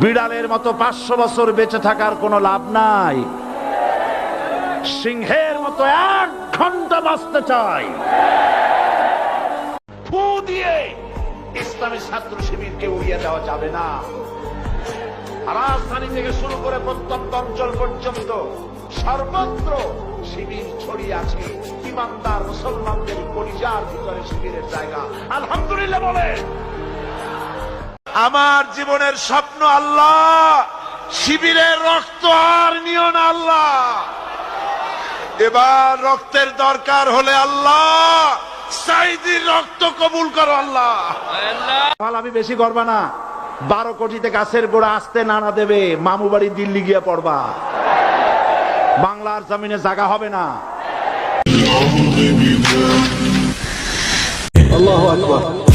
বিড়ালের মতো পাঁচশো বছর বেঁচে থাকার কোনো লাভ নাই। সিংহের মতো এক ঘণ্টা বাঁচতে চাই। ফু দিয়ে ইসলামী ছাত্র শিবিরকে উড়িয়ে দেওয়া যাবে না। রাজধানী থেকে শুরু করে প্রত্যন্ত অঞ্চল পর্যন্ত সর্বত্র শিবির ছড়িয়ে আছে। ইমানদার মুসলমানদের পরিজার ভিতরে শিবিরের জায়গা। আলহামদুলিল্লাহ বলে আমার জীবনের স্বপ্ন আল্লাহ শিবিরের রক্ত আর নিও না আল্লাহ। এবার রক্তের দরকার হলে আল্লাহ সাইদির রক্ত কবুল করো আল্লাহ। আমি বেশি করবা না। বারো কোটিতে গাছের গোড়া আসতে নানা দেবে মামু বাড়ি দিল্লি গিয়ে পড়বা। বাংলার জমিনে জায়গা হবে না। আল্লাহু আকবার।